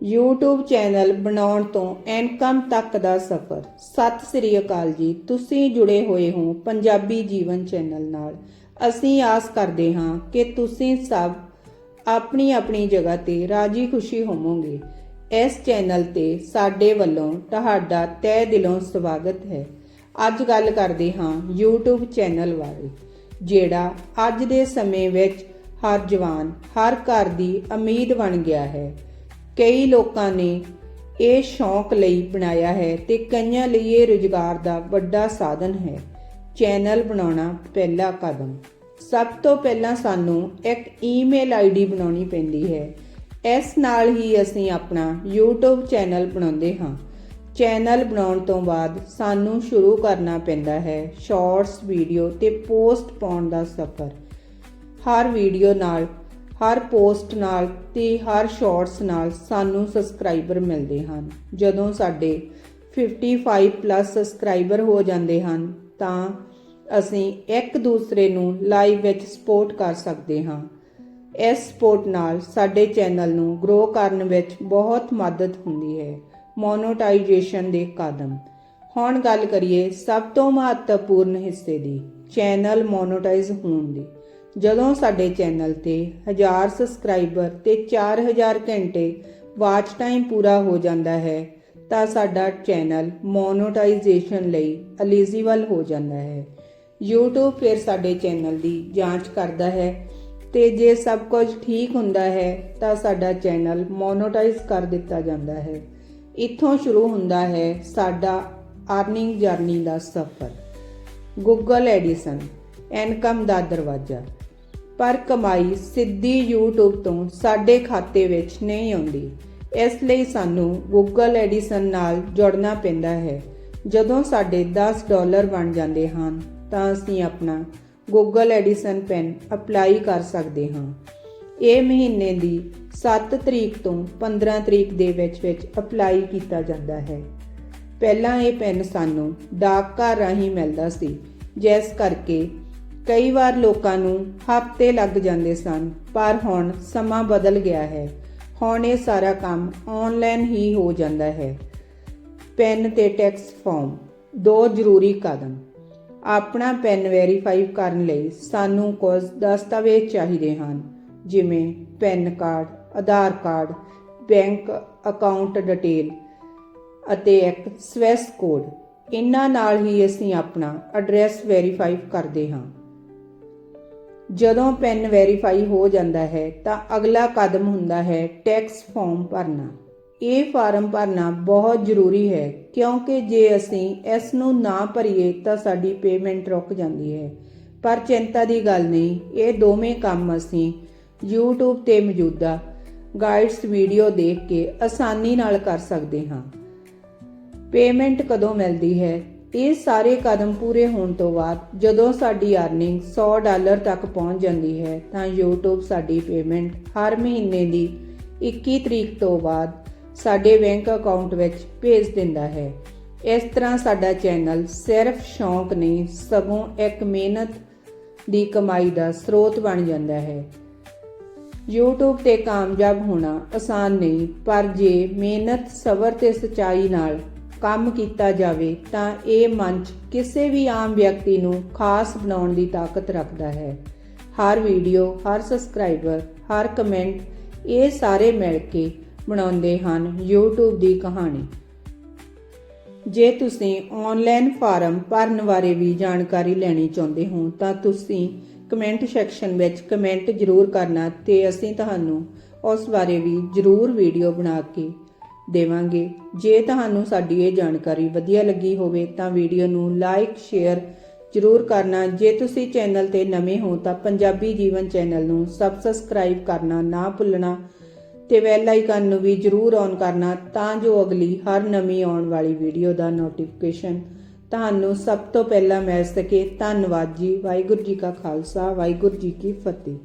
YouTube channel ਬਣਾਉਣ ਤੋਂ income ਤੱਕ ਦਾ ਸਫ਼ਰ। ਸਤਿ ਸ੍ਰੀ ਅਕਾਲ ਜੀ। ਤੁਸੀਂ ਜੁੜੇ ਹੋਏ ਹੋ ਪੰਜਾਬੀ ਜੀਵਨ ਚੈਨਲ ਨਾਲ। ਅਸੀਂ ਆਸ ਕਰਦੇ ਹਾਂ ਕਿ ਤੁਸੀਂ ਸਭ ਆਪਣੀ ਆਪਣੀ ਜਗ੍ਹਾ ਤੇ ਰਾਜੀ ਖੁਸ਼ੀ ਹੋਵੋਗੇ। ਇਸ ਚੈਨਲ ਤੇ ਸਾਡੇ ਵੱਲੋਂ ਤੁਹਾਡਾ ਤਹਿ ਦਿਲੋਂ ਸਵਾਗਤ ਹੈ। ਅੱਜ ਗੱਲ ਕਰਦੇ ਹਾਂ YouTube ਚੈਨਲ ਬਾਰੇ, ਜਿਹੜਾ ਅੱਜ ਦੇ ਸਮੇਂ ਵਿੱਚ ਹਰ ਜਵਾਨ, ਹਰ ਘਰ ਦੀ ਉਮੀਦ ਬਣ ਗਿਆ ਹੈ। ਕਈ ਲੋਕਾਂ ਨੇ ਇਹ ਸ਼ੌਂਕ ਲਈ ਬਣਾਇਆ ਹੈ ਤੇ ਕਈਆਂ ਲਈ ਇਹ ਰੁਜ਼ਗਾਰ ਦਾ ਵੱਡਾ ਸਾਧਨ ਹੈ। ਚੈਨਲ ਬਣਾਉਣਾ ਪਹਿਲਾ ਕਦਮ। ਸਭ ਤੋਂ ਪਹਿਲਾਂ ਸਾਨੂੰ ਇੱਕ ਈਮੇਲ ਆਈਡੀ ਬਣਾਉਣੀ ਪੈਂਦੀ ਹੈ। ਇਸ ਨਾਲ ਹੀ ਅਸੀਂ ਆਪਣਾ YouTube ਚੈਨਲ ਬਣਾਉਂਦੇ ਹਾਂ। ਚੈਨਲ ਬਣਾਉਣ ਤੋਂ ਬਾਅਦ ਸਾਨੂੰ ਸ਼ੁਰੂ ਕਰਨਾ ਪੈਂਦਾ ਹੈ ਸ਼ਾਰਟਸ, ਵੀਡੀਓ ਤੇ ਪੋਸਟ ਪਾਉਣ ਦਾ ਸਫ਼ਰ। ਹਰ ਵੀਡੀਓ ਨਾਲ ਹਰ ਪੋਸਟ ਨਾਲ ਤੇ ਹਰ ਸ਼ਾਰਟਸ ਨਾਲ ਸਾਨੂੰ ਸਬਸਕ੍ਰਾਈਬਰ ਮਿਲਦੇ ਹਨ। ਜਦੋਂ ਸਾਡੇ 55 ਪਲੱਸ ਸਬਸਕ੍ਰਾਈਬਰ ਹੋ ਜਾਂਦੇ ਹਨ, ਤਾਂ ਅਸੀਂ ਇੱਕ ਦੂਸਰੇ ਨੂੰ ਲਾਈਵ ਵਿੱਚ ਸਪੋਰਟ ਕਰ ਸਕਦੇ ਹਾਂ। ਇਸ ਸਪੋਰਟ ਨਾਲ ਸਾਡੇ ਚੈਨਲ ਨੂੰ ਗਰੋ ਕਰਨ ਵਿੱਚ ਬਹੁਤ ਮਦਦ ਹੁੰਦੀ ਹੈ। ਮੋਨੋਟਾਈਜੇਸ਼ਨ ਦੇ ਕਦਮ। ਹੁਣ ਗੱਲ ਕਰੀਏ ਸਭ ਤੋਂ ਮਹੱਤਵਪੂਰਨ ਹਿੱਸੇ ਦੀ ਚੈਨਲ ਮੋਨੋਟਾਈਜ਼ ਹੋਣ ਦੀ। ਜਦੋਂ ਸਾਡੇ ਚੈਨਲ ਤੇ 1000 ਸਬਸਕ੍ਰਾਈਬਰ ਤੇ 4000 ਘੰਟੇ ਵਾਚ ਟਾਈਮ ਪੂਰਾ ਹੋ ਜਾਂਦਾ ਹੈ, ਤਾਂ ਸਾਡਾ ਚੈਨਲ ਮੋਨੋਟਾਈਜੇਸ਼ਨ ਲਈ ਐਲੀਜੀਬਲ ਹੋ ਜਾਂਦਾ ਹੈ। YouTube ਫਿਰ ਸਾਡੇ ਚੈਨਲ ਦੀ ਜਾਂਚ ਕਰਦਾ ਹੈ ਤੇ ਜੇ ਸਭ ਕੁਝ ਠੀਕ ਹੁੰਦਾ ਹੈ, ਤਾਂ ਸਾਡਾ ਚੈਨਲ ਮੋਨੋਟਾਈਜ਼ ਕਰ ਦਿੱਤਾ ਜਾਂਦਾ ਹੈ। ਇੱਥੋਂ ਸ਼ੁਰੂ ਹੁੰਦਾ ਹੈ ਸਾਡਾ ਅਰਨਿੰਗ ਜਰਨੀ ਦਾ ਸਫ਼ਰ। ਗੂਗਲ ਐਡੀਸਨ ਇਨਕਮ ਦਾ ਦਰਵਾਜ਼ਾ। ਪਰ ਕਮਾਈ ਸਿੱਧੀ YouTube ਤੋਂ ਸਾਡੇ ਖਾਤੇ ਵਿੱਚ ਨਹੀਂ ਆਉਂਦੀ। ਇਸ ਲਈ ਸਾਨੂੰ ਗੂਗਲ ਐਡੀਸਨ ਨਾਲ ਜੁੜਨਾ ਪੈਂਦਾ ਹੈ। ਜਦੋਂ ਸਾਡੇ 10 ਡਾਲਰ ਬਣ ਜਾਂਦੇ ਹਨ, ਤਾਂ ਅਸੀਂ ਆਪਣਾ ਗੂਗਲ ਐਡੀਸਨ ਪੈਨ ਅਪਲਾਈ ਕਰ ਸਕਦੇ ਹਾਂ। ਇਹ ਮਹੀਨੇ ਦੀ 7 ਤਰੀਕ ਤੋਂ 15 ਤਰੀਕ ਦੇ ਵਿੱਚ ਵਿੱਚ ਅਪਲਾਈ ਕੀਤਾ ਜਾਂਦਾ ਹੈ। ਪਹਿਲਾਂ ਇਹ ਪੈਨ ਸਾਨੂੰ ਡਾਕਘਰ ਰਾਹੀਂ ਮਿਲਦਾ ਸੀ, ਜਿਸ ਕਰਕੇ ਕਈ ਵਾਰ ਲੋਕਾਂ ਨੂੰ ਹਫ਼ਤੇ ਲੱਗ ਜਾਂਦੇ ਸਨ, ਪਰ ਹੁਣ ਸਮਾਂ ਬਦਲ ਗਿਆ ਹੈ। ਹੁਣ ਇਹ ਸਾਰਾ ਕੰਮ ਆਨਲਾਈਨ ਹੀ ਹੋ ਜਾਂਦਾ ਹੈ। ਪੈਨ ਤੇ ਟੈਕਸ ਫਾਰਮ, ਦੋ ਜ਼ਰੂਰੀ ਕਦਮ। ਆਪਣਾ ਪੈਨ ਵੈਰੀਫਾਈ ਕਰਨ ਲਈ ਸਾਨੂੰ ਕੁਝ ਦਸਤਾਵੇਜ਼ ਚਾਹੀਦੇ ਹਨ, ਜਿਵੇਂ PAN card, Aadhaar card, bank account detail ਅਤੇ ਇੱਕ ਸਵੈਸ ਕੋਡ। ਇਹਨਾਂ ਨਾਲ ਹੀ ਅਸੀਂ ਆਪਣਾ ਐਡਰੈਸ ਵੈਰੀਫਾਈ ਕਰਦੇ ਹਾਂ। ਜਦੋਂ ਪੈਨ ਵੈਰੀਫਾਈ ਹੋ ਜਾਂਦਾ ਹੈ, ਤਾਂ ਅਗਲਾ ਕਦਮ ਹੁੰਦਾ ਹੈ ਟੈਕਸ ਫਾਰਮ ਭਰਨਾ। ਇਹ ਫਾਰਮ ਭਰਨਾ ਬਹੁਤ ਜ਼ਰੂਰੀ ਹੈ, ਕਿਉਂਕਿ ਜੇ ਅਸੀਂ ਇਸ ਨੂੰ ਨਾ ਭਰੀਏ, ਤਾਂ ਸਾਡੀ ਪੇਮੈਂਟ ਰੁਕ ਜਾਂਦੀ ਹੈ। ਪਰ ਚਿੰਤਾ ਦੀ ਗੱਲ ਨਹੀਂ, ਇਹ ਦੋਵੇਂ ਕੰਮ ਅਸੀਂ YouTube ਤੇ ਮੌਜੂਦਾ ਗਾਈਡਸ ਵੀਡੀਓ ਦੇਖ ਕੇ ਆਸਾਨੀ ਨਾਲ ਕਰ ਸਕਦੇ ਹਾਂ। ਪੇਮੈਂਟ ਕਦੋਂ ਮਿਲਦੀ ਹੈ? ਇਹ ਸਾਰੇ ਕਦਮ ਪੂਰੇ ਹੋਣ ਤੋਂ ਬਾਅਦ ਜਦੋਂ ਸਾਡੀ ਅਰਨਿੰਗ 100 ਡਾਲਰ ਤੱਕ ਪਹੁੰਚ ਜਾਂਦੀ ਹੈ ਤਾਂ YouTube ਸਾਡੀ ਪੇਮੈਂਟ ਹਰ ਮਹੀਨੇ ਦੀ 21 ਤਰੀਕ ਤੋਂ ਬਾਅਦ ਸਾਡੇ ਬੈਂਕ ਅਕਾਊਂਟ ਵਿੱਚ ਭੇਜ ਦਿੰਦਾ ਹੈ। ਇਸ ਤਰ੍ਹਾਂ ਸਾਡਾ ਚੈਨਲ ਸਿਰਫ ਸ਼ੌਂਕ ਨਹੀਂ, ਸਗੋਂ ਇੱਕ ਮਿਹਨਤ ਦੀ ਕਮਾਈ ਦਾ ਸਰੋਤ ਬਣ ਜਾਂਦਾ ਹੈ। YouTube ਤੇ ਕਾਮਯਾਬ ਹੋਣਾ ਆਸਾਨ ਨਹੀਂ, ਪਰ ਜੇ ਮਿਹਨਤ, ਸਬਰ ਤੇ ਸਚਾਈ ਨਾਲ ਕੰਮ ਕੀਤਾ ਜਾਵੇ ਤਾਂ ਇਹ ਮੰਚ ਕਿਸੇ ਵੀ ਆਮ ਵਿਅਕਤੀ ਨੂੰ ਖਾਸ ਬਣਾਉਣ ਦੀ ਤਾਕਤ ਰੱਖਦਾ ਹੈ। ਹਰ ਵੀਡੀਓ, ਹਰ ਸਬਸਕ੍ਰਾਈਬਰ, ਹਰ ਕਮੈਂਟ ਇਹ ਸਾਰੇ ਮਿਲ ਕੇ ਬਣਾਉਂਦੇ ਹਨ YouTube ਦੀ ਕਹਾਣੀ। ਜੇ ਤੁਸੀਂ ਆਨਲਾਈਨ ਫਾਰਮ ਭਰਨ ਬਾਰੇ ਵੀ ਜਾਣਕਾਰੀ ਲੈਣੀ ਚਾਹੁੰਦੇ ਹੋ ਤਾਂ ਤੁਸੀਂ ਕਮੈਂਟ ਸੈਕਸ਼ਨ ਵਿੱਚ ਕਮੈਂਟ ਜ਼ਰੂਰ ਕਰਨਾ ਤੇ ਅਸੀਂ ਤੁਹਾਨੂੰ ਉਸ ਬਾਰੇ ਵੀ ਜ਼ਰੂਰ ਵੀਡੀਓ ਬਣਾ ਕੇ ਦੇਵਾਂਗੇ। ਜੇ ਤੁਹਾਨੂੰ ਸਾਡੀ ਇਹ ਜਾਣਕਾਰੀ ਵਧੀਆ ਲੱਗੀ ਹੋਵੇ ਤਾਂ ਵੀਡੀਓ ਨੂੰ ਲਾਈਕ, ਸ਼ੇਅਰ ਜ਼ਰੂਰ ਕਰਨਾ। ਜੇ ਤੁਸੀਂ ਚੈਨਲ ਤੇ ਨਵੇਂ ਹੋ ਤਾਂ ਪੰਜਾਬੀ ਜੀਵਨ ਚੈਨਲ ਨੂੰ ਸਬਸਕ੍ਰਾਈਬ ਕਰਨਾ ਨਾ ਭੁੱਲਣਾ ਤੇ ਬੈਲ ਆਈਕਨ ਨੂੰ ਵੀ ਜ਼ਰੂਰ ਔਨ ਕਰਨਾ ਤਾਂ ਜੋ ਅਗਲੀ ਹਰ ਨਵੀਂ ਆਉਣ ਵਾਲੀ ਵੀਡੀਓ ਦਾ ਨੋਟੀਫਿਕੇਸ਼ਨ ਤੁਹਾਨੂੰ ਸਭ ਤੋਂ ਪਹਿਲਾਂ ਮਿਲ ਸਕੇ। ਧੰਨਵਾਦ ਜੀ। ਵਾਹਿਗੁਰੂ ਜੀ ਕਾ ਖਾਲਸਾ। ਵਾਹਿਗੁਰੂ ਜੀ ਕੀ ਫਤਿਹ।